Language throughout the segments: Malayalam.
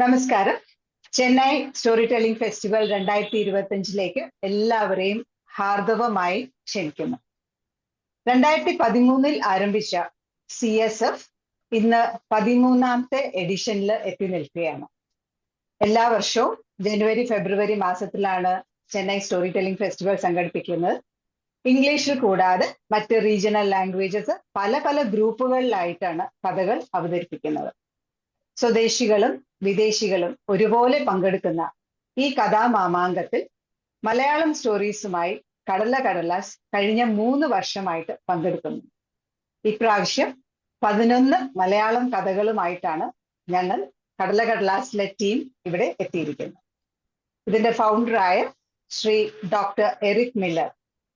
നമസ്കാരം. ചെന്നൈ സ്റ്റോറി ടെല്ലിംഗ് ഫെസ്റ്റിവൽ രണ്ടായിരത്തി ഇരുപത്തി അഞ്ചിലേക്ക് എല്ലാവരെയും ഹാർദവമായി ക്ഷണിക്കുന്നു. രണ്ടായിരത്തി പതിമൂന്നിൽ ആരംഭിച്ച സി എസ് എഫ് ഇന്ന് പതിമൂന്നാമത്തെ എഡിഷനിൽ എത്തി നിൽക്കുകയാണ്. എല്ലാ വർഷവും ജനുവരി ഫെബ്രുവരി മാസത്തിലാണ് ചെന്നൈ സ്റ്റോറി ടെല്ലിംഗ് ഫെസ്റ്റിവൽ സംഘടിപ്പിക്കുന്നത്. ഇംഗ്ലീഷിൽ കൂടാതെ മറ്റ് റീജിയണൽ ലാംഗ്വേജസ് പല പല ഗ്രൂപ്പുകളിലായിട്ടാണ് കഥകൾ അവതരിപ്പിക്കുന്നത്. സ്വദേശികളും വിദേശികളും ഒരുപോലെ പങ്കെടുക്കുന്ന ഈ കഥാമാമാങ്കത്തിൽ മലയാളം സ്റ്റോറീസുമായി കടല കടലാസ് കഴിഞ്ഞ മൂന്ന് വർഷമായിട്ട് പങ്കെടുക്കുന്നു. ഇപ്രാവശ്യം പതിനൊന്ന് മലയാളം കഥകളുമായിട്ടാണ് ഞങ്ങൾ കടല കടലാസിലെ ടീം ഇവിടെ എത്തിയിരിക്കുന്നത്. ഇതിന്റെ ഫൗണ്ടറായ ശ്രീ ഡോക്ടർ എറിക് മില്ലർ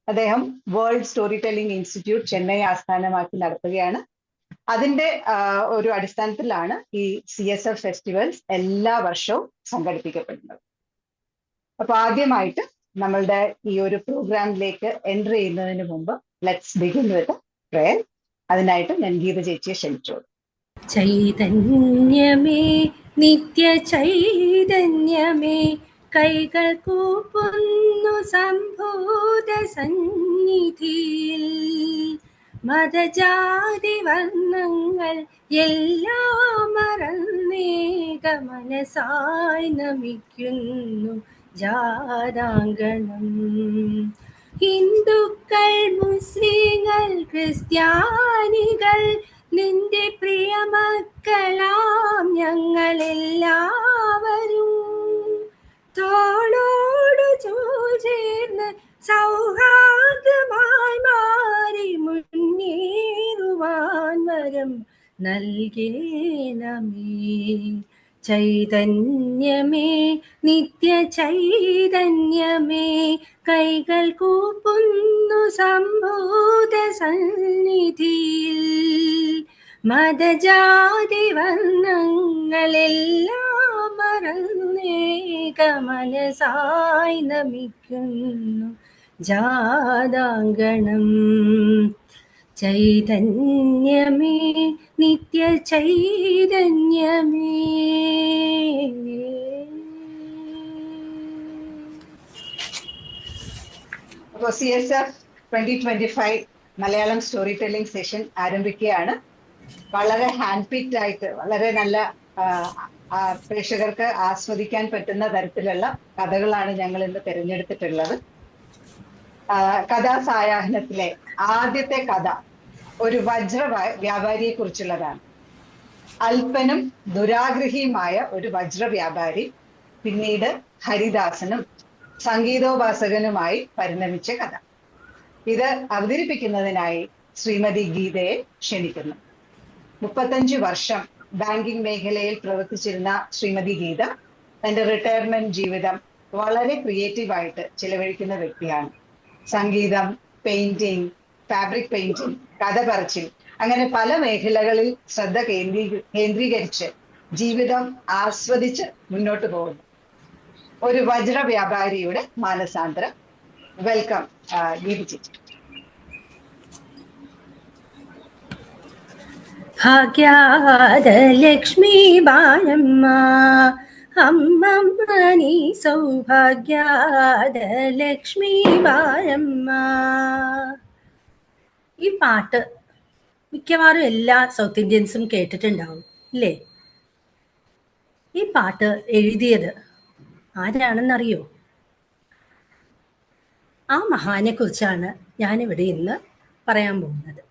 അദ്ദേഹം world story telling institute Chennai ആസ്ഥാനമാക്കി നടത്തുകയാണ് അതിന്റെ ഒരു അടിസ്ഥാനത്തിലാണ് ഈ സി എസ് എഫ് ഫെസ്റ്റിവൽസ് എല്ലാ വർഷവും സംഘടിപ്പിക്കപ്പെടുന്നത്. അപ്പൊ ആദ്യമായിട്ട് നമ്മളുടെ ഈ ഒരു പ്രോഗ്രാമിലേക്ക് എൻട്രി ചെയ്യുന്നതിന് മുമ്പ് ലെറ്റ്സ് ബിഗിൻ വിത്ത് പ്രയർ. അതിനായിട്ട് ഞാൻ ഗീത ചേച്ചിയെ ക്ഷണിച്ചോളൂ. ചൈതന്യമേ നിത്യ ചൈതന്യമേ കൈകൾ കൂപ്പുന്നു സംഭൂത സന്നിധിയിൽ. മതജാതി വർണങ്ങൾ എല്ലാം മറന്നേക മനസായി നമിക്കുന്നു ജാതാങ്കണം ഹിന്ദുക്കൾ മുസ്ലിങ്ങൾ ക്രിസ്ത്യാനികൾ നിന്റെ പ്രിയ മക്കളാം ഞങ്ങളെല്ലാവരും തോളോട് ചേർന്ന് സൗഹാർദ്ദമായി മാറി മുന്നേറുവാൻ വരം നൽകേണമേ. ചൈതന്യമേ നിത്യ ചൈതന്യമേ കൈകൾ കൂപ്പുന്നു സംഭൂത സന്നിധിയിൽ. മതജാതി വന്നങ്ങളെല്ലാം മറന്നേക മനസായി നമിക്കുന്നു ജാതാങ്കണം. ചൈതന്യമേ നിത്യ ചൈതന്യമേ അപ്പോൾ C S F twenty twenty five Malayalam storytelling session ആരംഭിക്കുകയാണ്. വളരെ ഹാൻഡ് പിക്ഡ് ആയിട്ട് വളരെ നല്ല പ്രേക്ഷകർക്ക് ആസ്വദിക്കാൻ പറ്റുന്ന തരത്തിലുള്ള കഥകളാണ് ഞങ്ങൾ ഇന്ന് തിരഞ്ഞെടുത്തിട്ടുള്ളത്. കഥാസായാഹ്നത്തിലെ ആദ്യത്തെ കഥ ഒരു വജ്ര വ്യാപാരിയെ കുറിച്ചുള്ളതാണ് അല്പനും ദുരാഗ്രഹിയുമായ ഒരു വജ്ര വ്യാപാരി പിന്നീട് ഹരിദാസനും സംഗീതോപാസകനുമായി പരിണമിച്ച കഥ. ഇത് അവതരിപ്പിക്കുന്നതിനായി ശ്രീമതി ഗീതയെ ക്ഷണിക്കുന്നു. മുപ്പത്തഞ്ച് വർഷം ബാങ്കിംഗ് മേഖലയിൽ പ്രവർത്തിച്ചിരുന്ന ശ്രീമതി ഗീത തന്റെ റിട്ടയർമെന്റ് ജീവിതം വളരെ ക്രിയേറ്റീവായിട്ട് ചിലവഴിക്കുന്ന വ്യക്തിയാണ്. സംഗീതം പെയിന്റിംഗ് ഫാബ്രിക് പെയിന്റിംഗ് കഥ പറച്ചിൽ അങ്ങനെ പല മേഖലകളിൽ ശ്രദ്ധ കേന്ദ്രീ കേന്ദ്രീകരിച്ച് ജീവിതം ആസ്വദിച്ച് മുന്നോട്ട് പോകുന്നു. ഒരു വജ്ര വ്യാപാരിയുടെ മാനസാന്തരം. വെൽക്കം ചേച്ചി ഭാഗ്യാദലക്ഷ്മി ബാലമ്മ അമ്മമ്മ സൗഭാഗ്യാദലക്ഷ്മി ബാലമ്മ ഈ പാട്ട് മിക്കവാറും എല്ലാ സൗത്ത് ഇന്ത്യൻസും കേട്ടിട്ടുണ്ടാവും ഇല്ലേ? ഈ പാട്ട് എഴുതിയത് ആരാണെന്നറിയോ? ആ മഹാനെ കുറിച്ചാണ് ഞാനിവിടെ ഇന്ന് പറയാൻ പോകുന്നത്.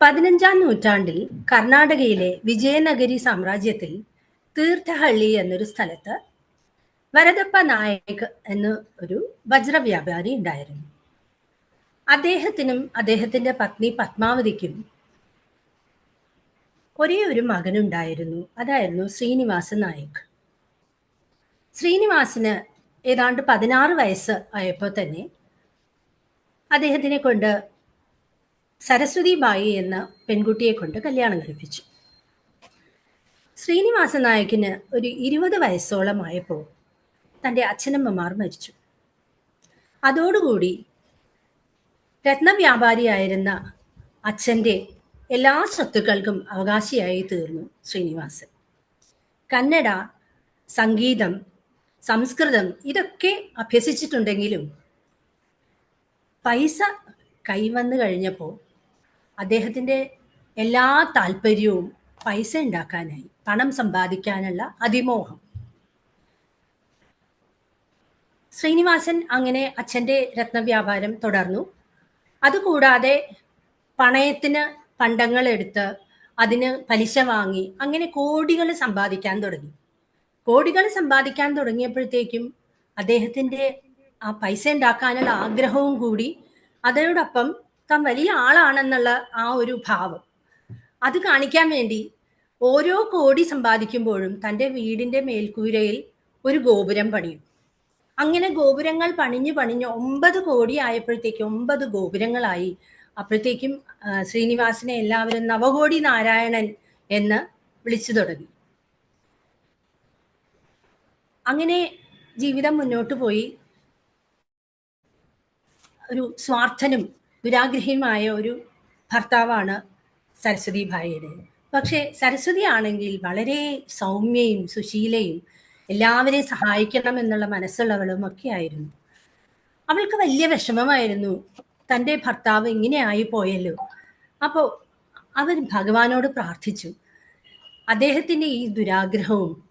പതിനഞ്ചാം നൂറ്റാണ്ടിൽ കർണാടകയിലെ വിജയനഗരി സാമ്രാജ്യത്തിൽ തീർത്ഥഹള്ളി എന്നൊരു സ്ഥലത്ത് വരദപ്പ നായക് എന്ന ഒരു വജ്ര വ്യാപാരി ഉണ്ടായിരുന്നു. അദ്ദേഹത്തിനും അദ്ദേഹത്തിന്റെ പത്നി പത്മാവതിക്കും ഒരേ ഒരു മകനുണ്ടായിരുന്നു. അതായിരുന്നു ശ്രീനിവാസ നായക്. ശ്രീനിവാസിന് ഏതാണ്ട് പതിനാറ് വയസ്സ് ആയപ്പോൾ തന്നെ അദ്ദേഹത്തിനെ കൊണ്ട് സരസ്വതി ബായി എന്ന പെൺകുട്ടിയെ കൊണ്ട് കല്യാണം കഴിപ്പിച്ചു. ശ്രീനിവാസ നായകിന് ഒരു ഇരുപത് വയസ്സോളം ആയപ്പോൾ തന്റെ അച്ഛനമ്മമാർ മരിച്ചു. അതോടുകൂടി രത്നവ്യാപാരിയായിരുന്ന അച്ഛന്റെ എല്ലാ സ്വത്തുക്കൾക്കും അവകാശിയായി തീർന്നു ശ്രീനിവാസൻ. കന്നഡ സംഗീതം സംസ്കൃതം ഇതൊക്കെ അഭ്യസിച്ചിട്ടുണ്ടെങ്കിലും പൈസ കൈവന്നു കഴിഞ്ഞപ്പോൾ അദ്ദേഹത്തിന്റെ എല്ലാ താല്പര്യവും പൈസ ഉണ്ടാക്കാനായി പണം സമ്പാദിക്കാനുള്ള അതിമോഹം. ശ്രീനിവാസൻ അങ്ങനെ അച്ഛന്റെ രത്നവ്യാപാരം തുടർന്നു. അതുകൂടാതെ പണയത്തിന് പണ്ടങ്ങൾ എടുത്ത് അതിന് പലിശ വാങ്ങി അങ്ങനെ കോടികൾ സമ്പാദിക്കാൻ തുടങ്ങി. കോടികൾ സമ്പാദിക്കാൻ തുടങ്ങിയപ്പോഴത്തേക്കും അദ്ദേഹത്തിന്റെ ആ പൈസ ഉണ്ടാക്കാനുള്ള ആഗ്രഹവും കൂടി അതോടൊപ്പം താൻ വലിയ ആളാണെന്നുള്ള ആ ഒരു ഭാവം. അത് കാണിക്കാൻ വേണ്ടി ഓരോ കോടി സമ്പാദിക്കുമ്പോഴും തന്റെ വീടിന്റെ മേൽക്കൂരയിൽ ഒരു ഗോപുരം പണിയും. അങ്ങനെ ഗോപുരങ്ങൾ പണിഞ്ഞു പണിഞ്ഞ് ഒമ്പത് കോടി ആയപ്പോഴത്തേക്ക് ഒമ്പത് ഗോപുരങ്ങളായി. അപ്പോഴത്തേക്കും ശ്രീനിവാസിനെ എല്ലാവരും നവകോടി നാരായണൻ എന്ന് വിളിച്ചു തുടങ്ങി. അങ്ങനെ ജീവിതം മുന്നോട്ട് പോയി. ഒരു സ്വാർത്ഥനും ദുരാഗ്രഹിയുമായ ഒരു ഭർത്താവാണ് സരസ്വതി ഭായിയുടെ പക്ഷെ സരസ്വതി ആണെങ്കിൽ വളരെ സൗമ്യയും സുശീലയും എല്ലാവരെയും സഹായിക്കണം എന്നുള്ള മനസ്സുള്ളവളും ഒക്കെ ആയിരുന്നു. അവൾക്ക് വലിയ വിഷമമായിരുന്നു. തന്റെ ഭർത്താവ് ഇങ്ങനെ ആയി പോയല്ലോ. അപ്പോൾ അവൻ ഭഗവാനോട് പ്രാർത്ഥിച്ചു. അദ്ദേഹത്തിന്റെ ഈ ദുരാഗ്രഹവും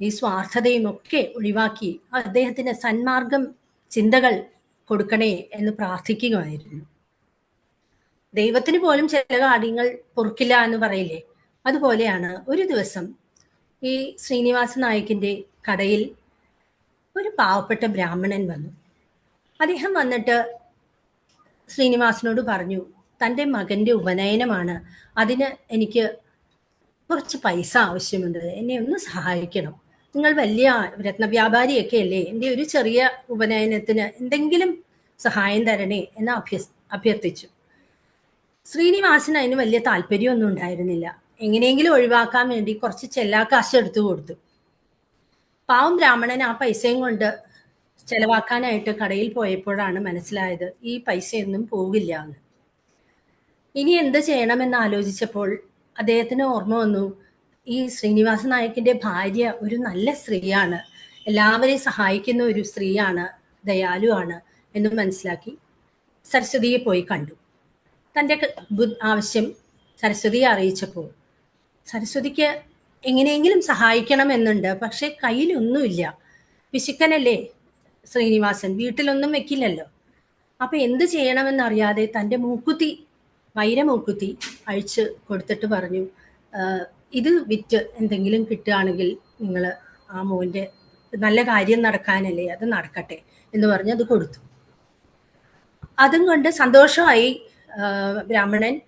ഈ സ്വാർത്ഥതയും ഒക്കെ ഒഴിവാക്കി അദ്ദേഹത്തിന് സന്മാർഗം ചിന്തകൾ കൊടുക്കണേ എന്ന് പ്രാർത്ഥിക്കുകയായിരുന്നു. ദൈവത്തിന് പോലും ചില കാര്യങ്ങൾ പൊറുക്കില്ല എന്ന് പറയില്ലേ? അതുപോലെയാണ് ഒരു ദിവസം ഈ ശ്രീനിവാസ നായകിന്റെ കടയിൽ ഒരു പാവപ്പെട്ട ബ്രാഹ്മണൻ വന്നു. അദ്ദേഹം വന്നിട്ട് ശ്രീനിവാസനോട് പറഞ്ഞു തന്റെ മകന്റെ ഉപനയനമാണ്. അതിന് എനിക്ക് കുറച്ച് പൈസ ആവശ്യമുണ്ട്. എന്നെ ഒന്ന് സഹായിക്കണം. നിങ്ങൾ വലിയ രത്നവ്യാപാരിയൊക്കെ അല്ലേ? എന്റെ ഒരു ചെറിയ ഉപനയനത്തിന് എന്തെങ്കിലും സഹായം തരണേ എന്ന് അഭ്യസ് അഭ്യർത്ഥിച്ചു. ശ്രീനിവാസന് അതിന് വലിയ താല്പര്യമൊന്നും ഉണ്ടായിരുന്നില്ല. എങ്ങനെയെങ്കിലും ഒഴിവാക്കാൻ വേണ്ടി കുറച്ച് ചെല്ലാക്കാശ് എടുത്തു കൊടുത്തു. പാവം ബ്രാഹ്മണൻ ആ പൈസയും കൊണ്ട് ചെലവാക്കാനായിട്ട് കടയിൽ പോയപ്പോഴാണ് മനസ്സിലായത് ഈ പൈസയൊന്നും പോകില്ല എന്ന്. ഇനി എന്ത് ചെയ്യണമെന്ന് ആലോചിച്ചപ്പോൾ അദ്ദേഹത്തിന് ഓർമ്മ വന്നു ഈ ശ്രീനിവാസ നായകിന്റെ ഭാര്യ ഒരു നല്ല സ്ത്രീയാണ് എല്ലാവരെയും സഹായിക്കുന്ന ഒരു സ്ത്രീയാണ് ദയാലുവാണ് എന്ന് മനസ്സിലാക്കി സരസ്വതിയെ പോയി കണ്ടു. തന്റെ ആവശ്യം സരസ്വതിയെ അറിയിച്ചപ്പോൾ സരസ്വതിക്ക് എങ്ങനെയെങ്കിലും സഹായിക്കണമെന്നുണ്ട് പക്ഷേ കയ്യിലൊന്നുമില്ല. പിശുക്കനല്ലേ ശ്രീനിവാസൻ വീട്ടിലൊന്നും വെക്കില്ലല്ലോ. അപ്പൊ എന്ത് ചെയ്യണമെന്നറിയാതെ തന്റെ മൂക്കുത്തി വൈരമൂക്കുത്തി അഴിച്ച് കൊടുത്തിട്ട് പറഞ്ഞു ഇത് വിറ്റ് എന്തെങ്കിലും കിട്ടുകയാണെങ്കിൽ നിങ്ങൾ ആ മോന്റെ നല്ല കാര്യം നടക്കാനല്ലേ അത് നടക്കട്ടെ എന്ന് പറഞ്ഞ് അത് കൊടുത്തു. അതും കൊണ്ട് സന്തോഷമായി ബ്രാഹ്മണൻ.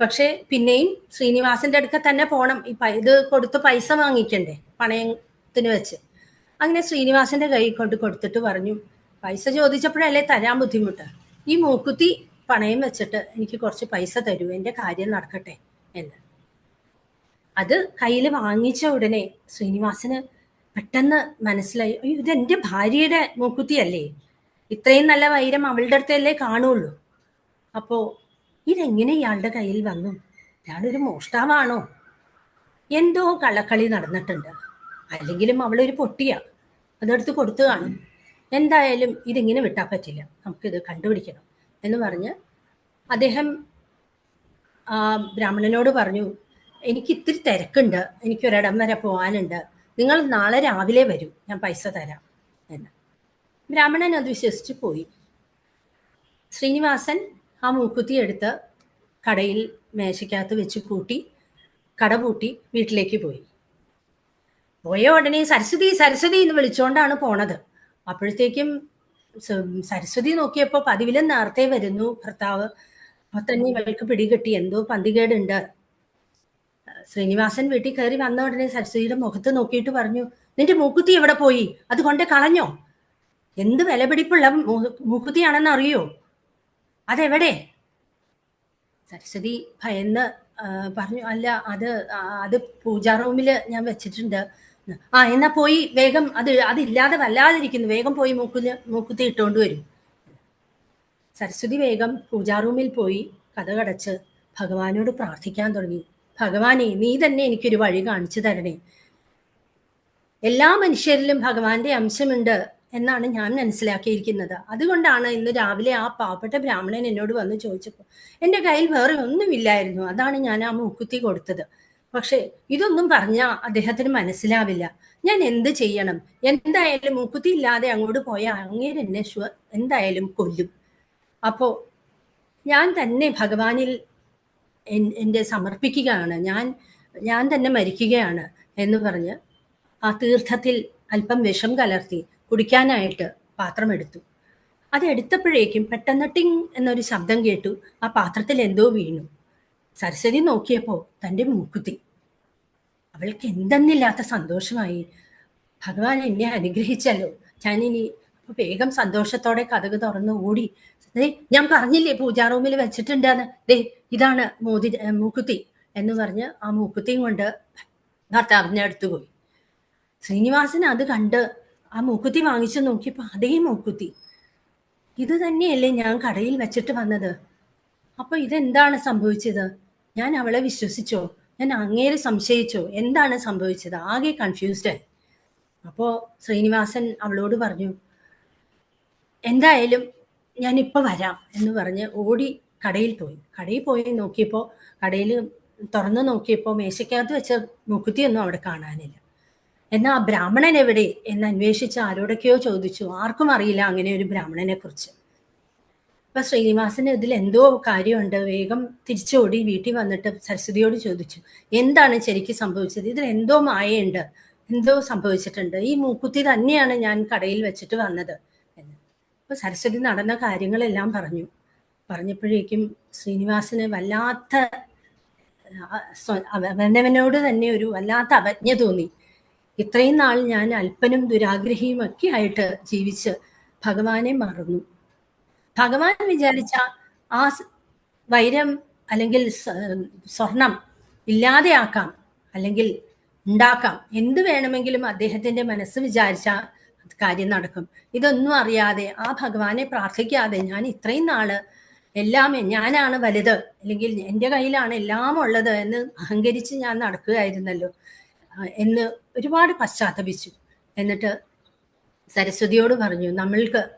പക്ഷെ പിന്നെയും ശ്രീനിവാസന്റെ അടുക്ക തന്നെ പോണം. ഈ ഇത് കൊടുത്ത് പൈസ വാങ്ങിക്കണ്ടേ? പണയത്തിന് വെച്ച്. അങ്ങനെ ശ്രീനിവാസന്റെ കൈ കൊണ്ട് കൊടുത്തിട്ട് പറഞ്ഞു പൈസ ചോദിച്ചപ്പോഴല്ലേ തരാൻ ബുദ്ധിമുട്ട്? ഈ മൂക്കുത്തി പണയം വെച്ചിട്ട് എനിക്ക് കുറച്ച് പൈസ തരൂ എന്റെ കാര്യം നടക്കട്ടെ? എന്ന്. അത് കയ്യിൽ വാങ്ങിച്ച ഉടനെ ശ്രീനിവാസന് പെട്ടെന്ന് മനസ്സിലായി അയ്യോ ഇത് എന്റെ ഭാര്യയുടെ മൂക്കുത്തിയല്ലേ? ഇത്രയും നല്ല വൈരം അവളുടെ അടുത്തല്ലേ കാണുള്ളൂ? അപ്പോൾ ഇതെങ്ങനെ ഇയാളുടെ കയ്യിൽ വന്നു? ഇയാളൊരു മോഷ്ടാവാണോ? എന്തോ കള്ളക്കളി നടന്നിട്ടുണ്ട്. അല്ലെങ്കിലും അവളൊരു പൊട്ടിയ. അതെടുത്ത് കൊടുത്തു കാണും. എന്തായാലും ഇതിങ്ങനെ വിട്ടാൽ പറ്റില്ല. നമുക്കിത് കണ്ടുപിടിക്കണം എന്ന് പറഞ്ഞ് അദ്ദേഹം ബ്രാഹ്മണനോട് പറഞ്ഞു എനിക്ക് ഇത്തിരി തിരക്കുണ്ട്. എനിക്കൊരിടം വരെ പോകാനുണ്ട് നിങ്ങൾ നാളെ രാവിലെ വരൂ. ഞാൻ പൈസ തരാം. എന്ന്. ബ്രാഹ്മണൻ അത് വിശ്വസിച്ച് പോയി. ശ്രീനിവാസൻ ആ മൂക്കുത്തി എടുത്ത് കടയിൽ മേശയ്ക്കകത്ത് വെച്ച് പൂട്ടി കട പൂട്ടി വീട്ടിലേക്ക് പോയി. പോയ ഉടനെ സരസ്വതി സരസ്വതി എന്ന് വിളിച്ചുകൊണ്ടാണ് പോണത്. അപ്പോഴത്തേക്കും സരസ്വതി നോക്കിയപ്പോൾ പതിവിലും നേരത്തെ വരുന്നു. ഭർത്താവ് അപ്പൊ തന്നെ ഇവൾക്ക് പിടികിട്ടി. എന്തോ പന്തികേടുണ്ട്. ശ്രീനിവാസൻ വീട്ടിൽ കയറി വന്ന ഉടനെ സരസ്വതിയുടെ മുഖത്ത് നോക്കിയിട്ട് പറഞ്ഞു നിന്റെ മൂക്കുത്തി എവിടെ പോയി? അത് കൊണ്ട് കളഞ്ഞോ? എന്ത് വിലപിടിപ്പുള്ള മൂക്കുത്തിയാണെന്ന് അറിയോ? അതെവിടെ? സരസ്വതി ഭയന്ന് പറഞ്ഞു അല്ല അത് അത് പൂജാ റൂമിൽ ഞാൻ വെച്ചിട്ടുണ്ട്. ആ എന്നാ പോയി വേഗം അത് അതില്ലാതെ വല്ലാതിരിക്കുന്നു. വേഗം പോയി മൂക്കുൽ മൂക്കുത്തി ഇട്ടുകൊണ്ട് വരും. സരസ്വതി വേഗം പൂജാ റൂമിൽ പോയി കഥകടച്ച് ഭഗവാനോട് പ്രാർത്ഥിക്കാൻ തുടങ്ങി. ഭഗവാനെ നീ തന്നെ എനിക്കൊരു വഴി കാണിച്ചു തരണേ. എല്ലാ മനുഷ്യരിലും ഭഗവാന്റെ അംശമുണ്ട്. എന്നാണ് ഞാൻ മനസ്സിലാക്കിയിരിക്കുന്നത്. അതുകൊണ്ടാണ് ഇന്ന് രാവിലെ ആ പാവപ്പെട്ട ബ്രാഹ്മണൻ എന്നോട് വന്ന് ചോദിച്ചപ്പോൾ എന്റെ കയ്യിൽ വേറെ ഒന്നുമില്ലായിരുന്നു. അതാണ് ഞാൻ ആ മൂക്കുത്തി കൊടുത്തത്. പക്ഷേ ഇതൊന്നും പറഞ്ഞാൽ അദ്ദേഹത്തിന് മനസ്സിലാവില്ല. ഞാൻ എന്ത് ചെയ്യണം? എന്തായാലും മൂക്കുത്തി ഇല്ലാതെ അങ്ങോട്ട് പോയാൽ അങ്ങേര് എന്നെ എന്തായാലും കൊല്ലും. അപ്പോൾ ഞാൻ തന്നെ ഭഗവാനിൽ എന്റെ സമർപ്പിക്കുകയാണ്. ഞാൻ ഞാൻ തന്നെ മരിക്കുകയാണ് എന്ന് പറഞ്ഞ് ആ തീർത്ഥത്തിൽ അല്പം വിഷം കലർത്തി കുടിക്കാനായിട്ട് പാത്രം എടുത്തു അത് എടുത്തപ്പോഴേക്കും പെട്ടെന്ന് ടിങ് എന്നൊരു ശബ്ദം കേട്ടു. ആ പാത്രത്തിൽ എന്തോ വീണു. സരസ്വതി നോക്കിയപ്പോൾ തന്റെ മൂക്കുത്തി. അവൾക്ക് എന്തെന്നില്ലാത്ത സന്തോഷമായി. ഭഗവാൻ എന്നെ അനുഗ്രഹിച്ചല്ലോ. ഞാനിനി വേഗം സന്തോഷത്തോടെ കഥക് തുറന്ന് ഓടി. ദേ ഞാൻ പറഞ്ഞില്ലേ പൂജാ റൂമിൽ വെച്ചിട്ടുണ്ടെന്ന്? ദേ ഇതാണ് മോതി മൂക്കുത്തി എന്ന് പറഞ്ഞ് ആ മൂക്കുത്തിയും കൊണ്ട് ഭർത്താവിനെ അടുത്ത് പോയി. ശ്രീനിവാസൻ അത് കണ്ട് ആ മൂക്കുത്തി വാങ്ങിച്ചു നോക്കിയപ്പോൾ അതേ മൂക്കുത്തി. ഇത് തന്നെയല്ലേ ഞാൻ കടയിൽ വെച്ചിട്ട് വന്നത്. അപ്പൊ ഇതെന്താണ് സംഭവിച്ചത്? ഞാൻ അവളെ വിശ്വസിച്ചോ? ഞാൻ അങ്ങേരെ സംശയിച്ചോ? എന്താണ് സംഭവിച്ചത്? ആകെ കൺഫ്യൂസ്ഡ് ആയി അപ്പോ ശ്രീനിവാസൻ അവളോട് പറഞ്ഞു എന്തായാലും ഞാൻ ഇപ്പൊ വരാം എന്ന് പറഞ്ഞ് ഓടി കടയിൽ പോയി. കടയിൽ പോയി നോക്കിയപ്പോൾ കടയിൽ തുറന്നു നോക്കിയപ്പോൾ മേശയ്ക്കകത്ത് വെച്ച മുക്കുത്തിയൊന്നും അവിടെ കാണാനില്ല. എന്നാൽ ആ ബ്രാഹ്മണൻ എവിടെ എന്ന് അന്വേഷിച്ച് ആരോടൊക്കെയോ ചോദിച്ചു. ആർക്കും അറിയില്ല അങ്ങനെ ഒരു ബ്രാഹ്മണനെ കുറിച്ച് അപ്പൊ ശ്രീനിവാസന് ഇതിൽ എന്തോ കാര്യമുണ്ട്. വേഗം തിരിച്ചോടി വീട്ടിൽ വന്നിട്ട് സരസ്വതിയോട് ചോദിച്ചു. എന്താണ് ശരിക്കും സംഭവിച്ചത്? ഇതിൽ എന്തോ മായയുണ്ട്. എന്തോ സംഭവിച്ചിട്ടുണ്ട്. ഈ മൂക്കുത്തി തന്നെയാണ് ഞാൻ കടയിൽ വെച്ചിട്ട് വന്നത് എന്ന്. അപ്പൊ സരസ്വതി നടന്ന കാര്യങ്ങളെല്ലാം പറഞ്ഞു. പറഞ്ഞപ്പോഴേക്കും ശ്രീനിവാസന് വല്ലാത്ത അവനവനോട് തന്നെ ഒരു വല്ലാത്ത അവജ്ഞ തോന്നി. ഇത്രയും നാൾ ഞാൻ അല്പനും ദുരാഗ്രഹിയും ഒക്കെ ആയിട്ട് ജീവിച്ച് ഭഗവാനെ മറന്നു. ഭഗവാൻ വിചാരിച്ച ആ വൈരം അല്ലെങ്കിൽ സ്വർണം ഇല്ലാതെയാക്കാം അല്ലെങ്കിൽ ഉണ്ടാക്കാം. എന്ത് വേണമെങ്കിലും അദ്ദേഹത്തിന്റെ മനസ്സ് വിചാരിച്ച കാര്യം നടക്കും. ഇതൊന്നും അറിയാതെ ആ ഭഗവാനെ പ്രാർത്ഥിക്കാതെ ഞാൻ ഇത്രയും നാൾ എല്ലാം ഞാനാണ് വലുത് അല്ലെങ്കിൽ എന്റെ കയ്യിലാണ് എല്ലാം ഉള്ളത് എന്ന് അഹങ്കരിച്ച് ഞാൻ നടക്കുകയായിരുന്നല്ലോ. എന്ന് ഒരുപാട് പശ്ചാത്തപിച്ചു. എന്നിട്ട് സരസ്വതിയോട് പറഞ്ഞു നമ്മൾക്ക്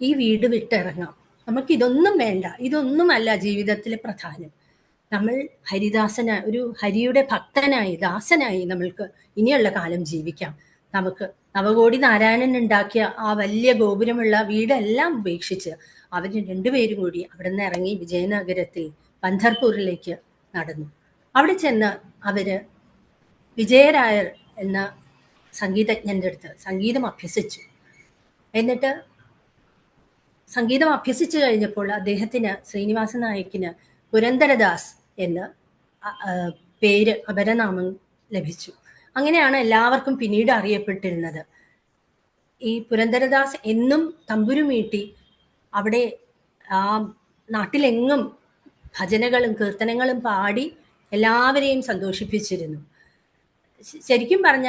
ഈ വീട് വിട്ടിറങ്ങാം. നമുക്ക് ഇതൊന്നും വേണ്ട. ഇതൊന്നുമല്ല ജീവിതത്തിലെ പ്രധാനം. നമ്മൾ ഹരിദാസന ഒരു ഹരിയുടെ ഭക്തനായി ദാസനായി നമ്മൾക്ക് ഇനിയുള്ള കാലം ജീവിക്കാം. നമുക്ക് നവകോടി നാരായണൻ ഉണ്ടാക്കിയ ആ വലിയ ഗോപുരമുള്ള വീടെല്ലാം ഉപേക്ഷിച്ച് അവർ രണ്ടുപേരും കൂടി അവിടെ നിന്ന് ഇറങ്ങി വിജയനഗരത്തിൽ പന്ധർപൂരിലേക്ക് നടന്നു. അവിടെ ചെന്ന് അവർ വിജയരായർ എന്ന സംഗീതജ്ഞന്റെ അടുത്ത് സംഗീതം അഭ്യസിച്ചു. എന്നിട്ട് സംഗീതം അഭ്യസിച്ചു കഴിഞ്ഞപ്പോൾ അദ്ദേഹത്തിന് ശ്രീനിവാസ നായക്കിന് പുരന്ദരദാസ് എന്ന് പേര് അപരനാമം ലഭിച്ചു. അങ്ങനെയാണ് എല്ലാവർക്കും പിന്നീട് അറിയപ്പെട്ടിരുന്നത്. ഈ പുരന്ദരദാസ് എന്നും തമ്പുരുമീട്ടി അവിടെ ആ നാട്ടിലെങ്ങും ഭജനകളും കീർത്തനങ്ങളും പാടി എല്ലാവരെയും സന്തോഷിപ്പിച്ചിരുന്നു. ശരിക്കും പറഞ്ഞ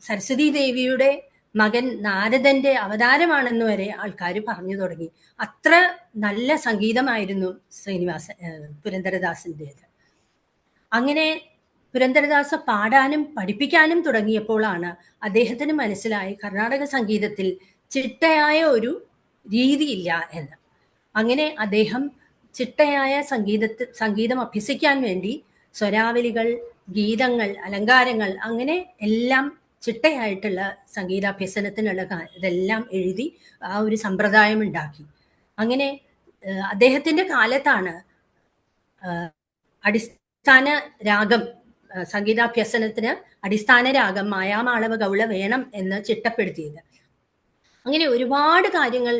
സരസ്വതി ദേവിയുടെ മകൻ നാരദന്റെ അവതാരമാണെന്ന് വരെ ആൾക്കാർ പറഞ്ഞു തുടങ്ങി. അത്ര നല്ല സംഗീതമായിരുന്നു ശ്രീനിവാസ പുരന്ദരദാസിന്റെത് അങ്ങനെ പുരന്ദരദാസ പാടാനും പഠിപ്പിക്കാനും തുടങ്ങിയപ്പോഴാണ് അദ്ദേഹത്തിന് മനസ്സിലായി കർണാടക സംഗീതത്തിൽ ചിട്ടയായ ഒരു രീതിയില്ല എന്ന്. അങ്ങനെ അദ്ദേഹം ചിട്ടയായ സംഗീതത്തിൽ സംഗീതം അഭ്യസിക്കാൻ വേണ്ടി സ്വരാവലികൾ ഗീതങ്ങൾ അലങ്കാരങ്ങൾ അങ്ങനെ എല്ലാം ചിട്ടയായിട്ടുള്ള സംഗീതാഭ്യസനത്തിനുള്ള ഇതെല്ലാം എഴുതി ആ ഒരു സമ്പ്രദായം ഉണ്ടാക്കി. അങ്ങനെ അദ്ദേഹത്തിന്റെ കാലത്താണ് അടിസ്ഥാന രാഗം സംഗീതാഭ്യസനത്തിന് അടിസ്ഥാന രാഗം മായാമാളവ ഗൗള വേണം എന്ന് ചിട്ടപ്പെടുത്തിയത്. അങ്ങനെ ഒരുപാട് കാര്യങ്ങൾ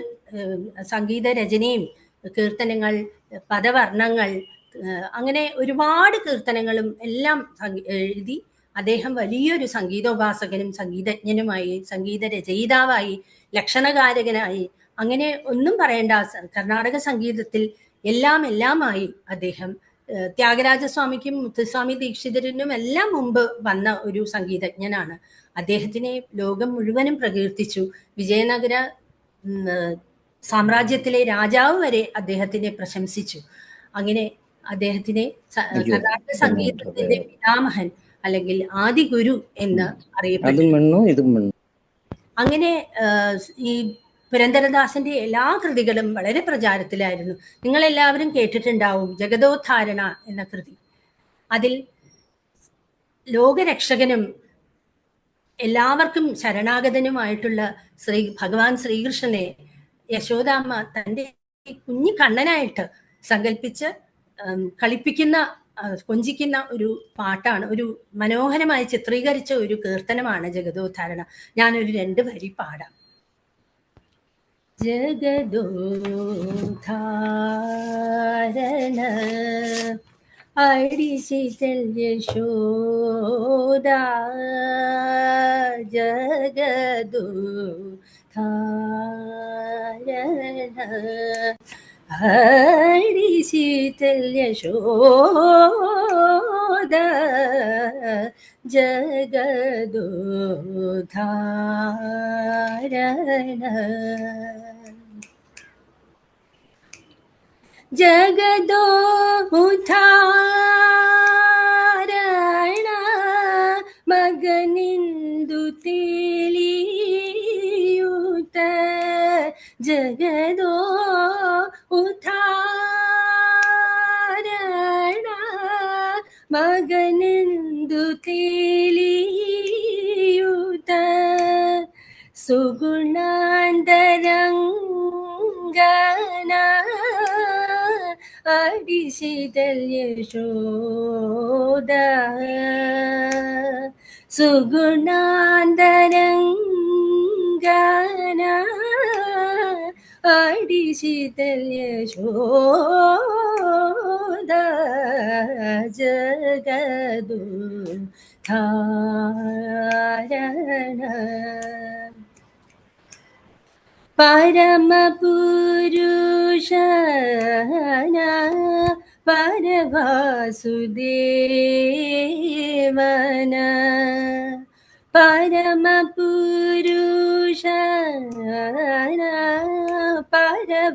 സംഗീത രചനയും കീർത്തനങ്ങൾ പദവർണങ്ങൾ അങ്ങനെ ഒരുപാട് കീർത്തനങ്ങളും എല്ലാം എഴുതി അദ്ദേഹം വലിയൊരു സംഗീതോപാസകനും സംഗീതജ്ഞനുമായി സംഗീത രചയിതാവായി ലക്ഷണകാരകനായി അങ്ങനെ ഒന്നും പറയേണ്ട കർണാടക സംഗീതത്തിൽ എല്ലാം എല്ലാമായി അദ്ദേഹം ത്യാഗരാജസ്വാമിക്കും മുത്തുസ്വാമി ദീക്ഷിതരനും എല്ലാം മുമ്പ് വന്ന ഒരു സംഗീതജ്ഞനാണ്. അദ്ദേഹത്തിനെ ലോകം മുഴുവനും പ്രകീർത്തിച്ചു. വിജയനഗര സാമ്രാജ്യത്തിലെ രാജാവ് വരെ അദ്ദേഹത്തിനെ പ്രശംസിച്ചു. അങ്ങനെ അദ്ദേഹത്തിനെ കർണാടക സംഗീതത്തിന്റെ പിതാമഹൻ അല്ലെങ്കിൽ ആദി ഗുരു എന്ന് അറിയപ്പെടുന്നു. അങ്ങനെ ഈ പുരന്ദരദാസന്റെ എല്ലാ കൃതികളും വളരെ പ്രചാരത്തിലായിരുന്നു. നിങ്ങൾ എല്ലാവരും കേട്ടിട്ടുണ്ടാവും ജഗതോദ്ധാരണ എന്ന കൃതി. അതിൽ ലോകരക്ഷകനും എല്ലാവർക്കും ശരണാഗതനുമായിട്ടുള്ള ശ്രീ ഭഗവാൻ ശ്രീകൃഷ്ണനെ യശോദാമ്മ തന്റെ കുഞ്ഞു കണ്ണനായിട്ട് സങ്കല്പിച്ച് കളിപ്പിക്കുന്ന കൊഞ്ചിക്കുന്ന ഒരു പാട്ടാണ് ഒരു മനോഹരമായി ചിത്രീകരിച്ച ഒരു കീർത്തനമാണ് ജഗതോദ്ധാരണ ഞാനൊരു രണ്ട് വരി പാടാം. ജഗദോദ്ധാരണ അടിശിതൽ യശോദ ജഗദോദ്ധാരണ ഹരിശീതൽ യശോദ ജഗദോധാരണ ജഗദോ ഉദ്ധാരണ മകനിന്ദു തെളിയൂത ജഗദോ ഉദ്ധാരണ. മകനിന്ദു തേലിയുത സുഗുണാന്തരംഗന. അടിശിതൽ യശോദ. സുഗുണാന്തരംഗന അടിശിതൽ യശോദ ജഗദു ധാരണ പരമപുരുഷന പരവാസുദേവന പരമപുരുഷന പരവാസുദേവന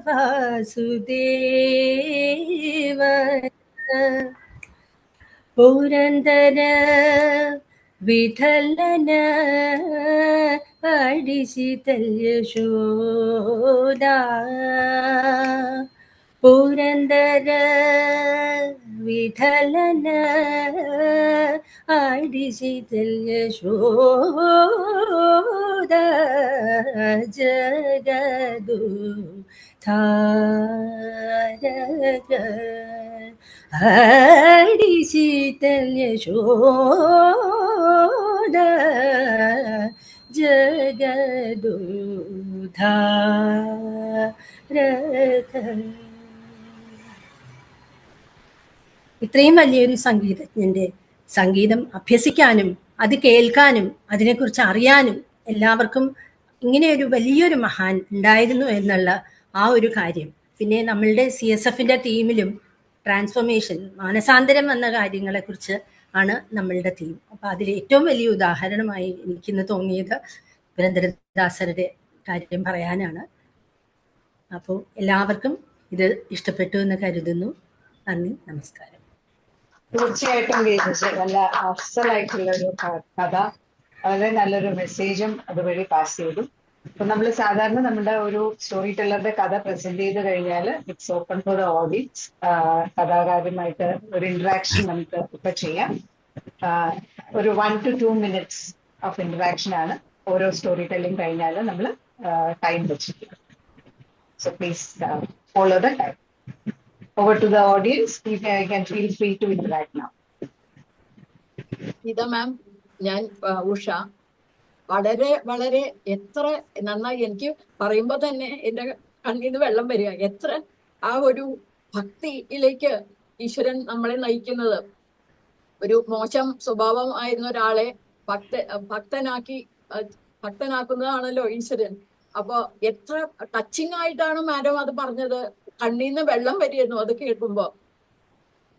പുരന്തര വിഠലന അടിശിതല്യശോദ പുരന്തര വിഠലന അടിശിതൽ യശോദ ജഗദു താരക ഹരിശീതൽ യശോദ ജഗദുധാരക ഇത്രയും വലിയൊരു സംഗീതജ്ഞന്റെ സംഗീതം അഭ്യസിക്കാനും അത് കേൾക്കാനും അതിനെക്കുറിച്ച് അറിയാനും എല്ലാവർക്കും ഇങ്ങനെയൊരു വലിയൊരു മഹാൻ ഉണ്ടായിരുന്നു എന്നുള്ള ആ ഒരു കാര്യം. പിന്നെ നമ്മളുടെ സി എസ് എഫിന്റെ ടീമിലും ട്രാൻസ്ഫോർമേഷൻ മാനസാന്തരം എന്ന കാര്യങ്ങളെക്കുറിച്ച് ആണ് നമ്മളുടെ തീം അപ്പോൾ അതിൽ ഏറ്റവും വലിയ ഉദാഹരണമായി എനിക്കിന്ന് തോന്നിയത് പുരന്ദരദാസരുടെ കാര്യം പറയാനാണ്. അപ്പോൾ എല്ലാവർക്കും ഇത് ഇഷ്ടപ്പെട്ടു എന്ന് കരുതുന്നു. നന്ദി നമസ്കാരം. തീർച്ചയായിട്ടും ഗീതജ് നല്ല അഫ്സലായിട്ടുള്ള ഒരു കഥ. വളരെ നല്ലൊരു മെസ്സേജും അതുവഴി പാസ് ചെയ്തു. അപ്പൊ നമ്മൾ സാധാരണ നമ്മുടെ ഒരു സ്റ്റോറി ടെല്ലറുടെ കഥ പ്രസന്റ് ചെയ്ത് കഴിഞ്ഞാൽ it's open for the audience കഥാകാരുമായിട്ട് ഒരു ഇന്ററാക്ഷൻ നമുക്ക് ഇപ്പൊ ചെയ്യാം. ഒരു one two two minutes of interaction ആണ് ഓരോ സ്റ്റോറി ടെല്ലിംഗ് കഴിഞ്ഞാൽ നമ്മൾ ടൈം വെച്ചിരിക്കുന്നത്. So please follow the time over to the audience. You can, can feel free to interact now. Geeta ma'am ഞാൻ ഉഷ. വളരെ വളരെ എത്ര നന്നായി എനിക്ക് പറയുമ്പോ തന്നെ എന്റെ കണ്ണിൽ നിന്ന് വെള്ളം വരിക. എത്ര ആ ഒരു ഭക്തിയിലേക്ക് ഈശ്വരൻ നമ്മളെ നയിക്കുന്നത്. ഒരു മോശം സ്വഭാവം ആയിരുന്ന ഒരാളെ ഭക്ത ഭക്തനാക്കി ഭക്തനാക്കുന്നതാണല്ലോ ഈശ്വരൻ. അപ്പോ എത്ര ടച്ചിങ് ആയിട്ടാണ് മാഡം അത് പറഞ്ഞത്? കണ്ണിൽ നിന്ന് വെള്ളം വരികയെന്നു അത് കേൾക്കുമ്പോ.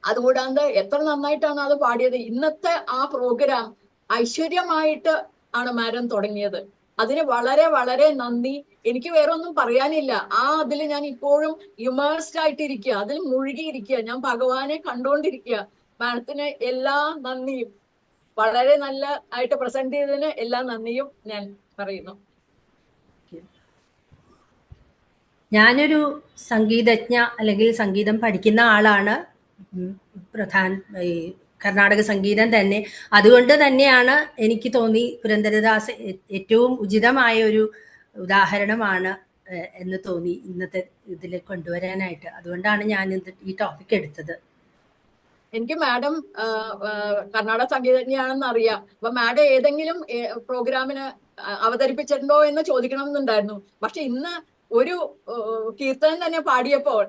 അതുകൂടാണ്ട് എത്ര നന്നായിട്ടാണ് അത് പാടിയത്. ഇന്നത്തെ ആ പ്രോഗ്രാം ഐശ്വര്യമായിട്ട് ആണ് മാഡം തുടങ്ങിയത്. അതിന് വളരെ വളരെ നന്ദി. എനിക്ക് വേറെ ഒന്നും പറയാനില്ല. ആ അതിൽ ഞാൻ ഇപ്പോഴും ഇമേഴ്സ്ഡ് ആയിട്ടിരിക്കുക. അതിൽ മുഴുകിയിരിക്കുക. ഞാൻ ഭഗവാനെ കണ്ടുകൊണ്ടിരിക്കുക മാഡത്തിന് എല്ലാ നന്ദിയും. വളരെ നല്ല ആയിട്ട് പ്രസന്റ് ചെയ്തതിന് എല്ലാ നന്ദിയും ഞാൻ പറയുന്നു. ഞാനൊരു സംഗീതജ്ഞ അല്ലെങ്കിൽ സംഗീതം പഠിക്കുന്ന ആളാണ്. പ്രധാൻ ഈ കർണാടക സംഗീതം തന്നെ. അതുകൊണ്ട് തന്നെയാണ് എനിക്ക് തോന്നി പുരന്ദരദാസ് ഏറ്റവും ഉചിതമായ ഒരു ഉദാഹരണമാണ് എന്ന് തോന്നി ഇന്നത്തെ ഇതിൽ കൊണ്ടുവരാനായിട്ട്. അതുകൊണ്ടാണ് ഞാൻ ഈ ടോപ്പിക് എടുത്തത്. എനിക്ക് മാഡം കർണാടക സംഗീതജ്ഞയാണെന്ന് അറിയാം. അപ്പൊ മാഡം ഏതെങ്കിലും പ്രോഗ്രാമിന് അവതരിപ്പിച്ചിട്ടുണ്ടോ എന്ന് ചോദിക്കണം എന്നുണ്ടായിരുന്നു പക്ഷെ ഇന്ന് ഒരു കീർത്തനം തന്നെ പാടിയപ്പോൾ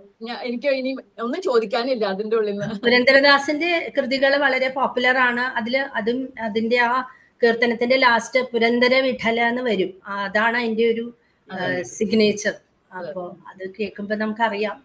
എനിക്ക് ഇനി ഒന്നും ചോദിക്കാനില്ല അതിന്റെ ഉള്ളിൽ നിന്ന്. പുരന്ദരദാസിന്റെ കൃതികൾ വളരെ പോപ്പുലർ ആണ്. അതിൽ അതും അതിന്റെ ആ കീർത്തനത്തിന്റെ ലാസ്റ്റ് പുരന്ദര വിഠല എന്ന് വരും. അതാണ് അതിന്റെ ഒരു സിഗ്നേച്ചർ അപ്പോ അത്. കേൾക്കുമ്പോ നമുക്കറിയാം.